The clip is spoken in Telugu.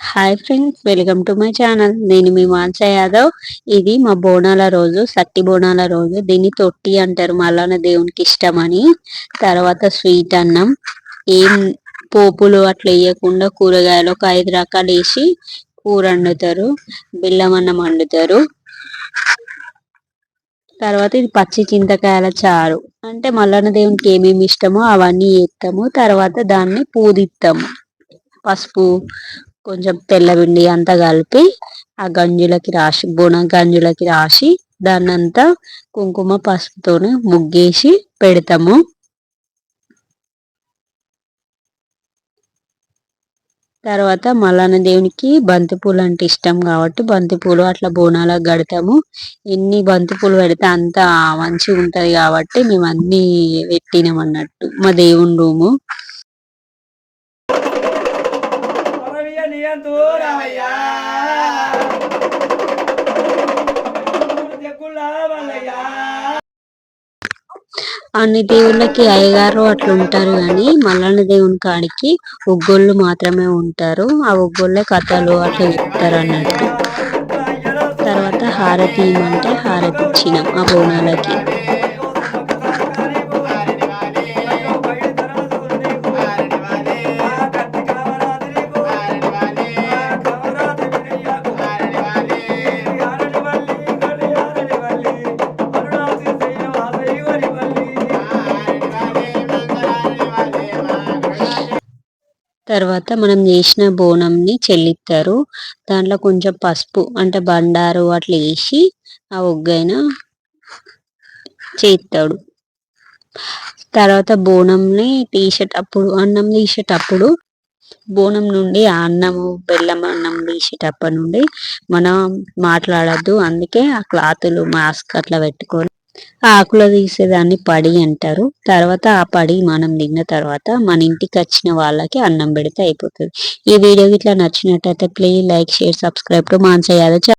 Hi friends welcome to my channel నేను మీ మాన్స యాదవ్. ఇది మా బోనాల రోజు సట్టి బోనాల రోజు. దీన్ని తొట్టి అంటారు మల్లన్న దేవునికి ఇష్టమని. తర్వాత స్వీట్ అన్నం. ఏం పోపులు అట్లా వేయకుండా కూరగాయలు ఒక ఐదు రకాలు వేసి కూర వండుతారు బెల్లం అన్నం వండుతారు. తర్వాత ఇది పచ్చి చింతకాయల చారు. అంటే మల్లన్న దేవునికి ఏమేమి ఇష్టమో అవన్నీ వేస్తాము. తర్వాత దాన్ని పూదిస్తాము. పసుపు కొంచెం తెల్లపిండి అంతా కలిపి ఆ గంజులకి రాసి బోనం గంజులకి రాసి దాన్ని అంతా కుంకుమ పసుపుతోనే ముగ్గేసి పెడతాము. తర్వాత మల్లన్న దేవునికి బంతిపూలు అంటే ఇష్టం కాబట్టి బంతిపూలు అట్లా బోనాలకు కడతాము. ఎన్ని బంతిపూలు పెడితే అంత మంచిగా ఉంటుంది కాబట్టి మేము అన్ని పెట్టినాం అన్నట్టు మా దేవుని రూము. అన్ని దేవుళ్ళకి అయ్యగారు అట్లా ఉంటారు కానీ మల్లన్న దేవుని కాడికి ఒగ్గోళ్ళు మాత్రమే ఉంటారు. ఆ ఒగ్గోళ్ళే కథలు అట్లా చెప్తారు అన్నట్టు. తర్వాత హారతి ఇవ్వమంటే హారతి ఇచ్చినాం ఆ బోనాలకి. తర్వాత మనం చేసిన బోనంని చెల్లిస్తారు దాంట్లో కొంచెం పసుపు అంటే బండారు అట్లా వేసి ఆ ఒగ్గైన చేస్తాడు తర్వాత బోనంని తీసేటప్పుడు అన్నం తీసేటప్పుడు బోనం నుండి ఆ అన్నము బెల్లం అన్నం తీసేటప్పటి నుండి మనం మాట్లాడద్దు. అందుకే ఆ క్లాతులు మాస్క్ అట్లా పెట్టుకొని ఆకులు తీసేదాన్ని పడి అంటారు. తర్వాత ఆ పడి మనం తిన్న తర్వాత మన ఇంటికి వచ్చిన వాళ్ళకి అన్నం పెడితే అయిపోతుంది. ఈ వీడియో ఇట్లా నచ్చినట్టయితే please like share subscribe to మాన్స